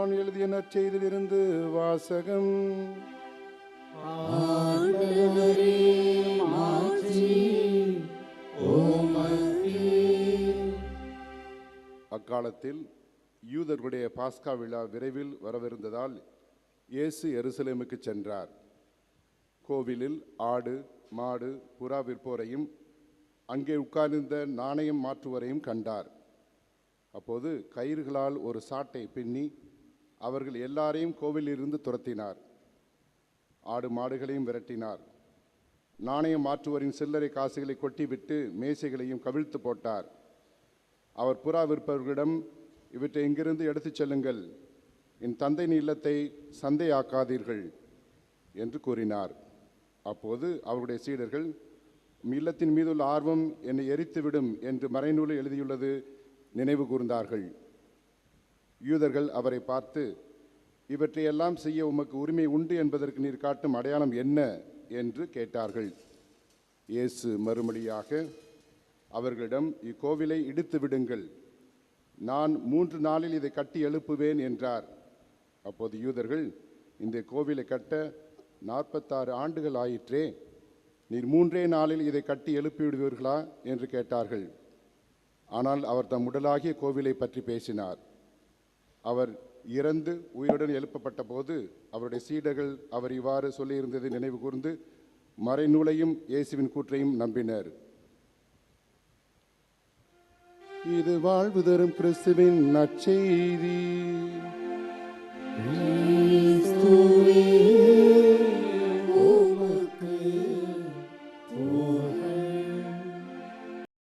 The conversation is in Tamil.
யோவான் எழுதிய நற்செய்தியிலிருந்து வாசகம். அக்காலத்தில் யூதர்களுடைய பாஸ்கா விழா விரைவில் வரவிருந்ததால் இயேசு எருசலேமுக்கு சென்றார். கோவிலில் ஆடு மாடு புறா விற்போரையும் அங்கே உட்கார்ந்திருந்த நாணயம் மாற்றுவரையும் கண்டார். அப்போது கயிறுகளால் ஒரு சாட்டை பின்னி அவர்கள் எல்லாரையும் கோவிலிலிருந்து துரத்தினார். ஆடு மாடுகளையும் விரட்டினார். நாணயம் மாற்றுவரின் சில்லறை காசுகளை கொட்டிவிட்டு மேசைகளையும் கவிழ்த்து போட்டார். அவர் புறா விற்பவர்களிடம் இவற்றை இங்கிருந்து எடுத்துச் செல்லுங்கள். என் தந்தையின் இல்லத்தை சந்தையாக்காதீர்கள் என்று கூறினார். அப்போது அவருடைய சீடர்கள் இல்லத்தின் மீதுள்ள ஆர்வம் என்னை எரித்துவிடும் என்று மறைநூலில் எழுதியுள்ளது நினைவு கூர்ந்தார்கள். யூதர்கள் அவரை பார்த்து இவற்றையெல்லாம் செய்ய உமக்கு உரிமை உண்டு என்பதற்கு நீர் காட்டும் அடையாளம் என்ன? என்று கேட்டார்கள். இயேசு மறுமொழியாக அவர்களிடம் இக்கோவிலை இடித்து விடுங்கள். நான் மூன்று நாளில் இதை கட்டி எழுப்புவேன் என்றார். அப்போது யூதர்கள் இந்த கோவிலை கட்ட நாற்பத்தாறு ஆண்டுகள் ஆயிற்றே நீர் மூன்றே நாளில் இதை கட்டி எழுப்பிவிடுவீர்களா? என்று கேட்டார்கள். ஆனால் அவர் தம் உடலாகிய கோவிலை பற்றி பேசினார். அவர் இறந்து உயிருடன் எழுப்பப்பட்ட போது அவருடைய சீடர்கள் அவர் இவ்வாறு சொல்லியிருந்ததை நினைவு கூர்ந்து மறைநூலையும் இயேசுவின் கூற்றையும் நம்பினர். இது வாழ்வு தரும் கிறிஸ்துவின் நற்செய்தி.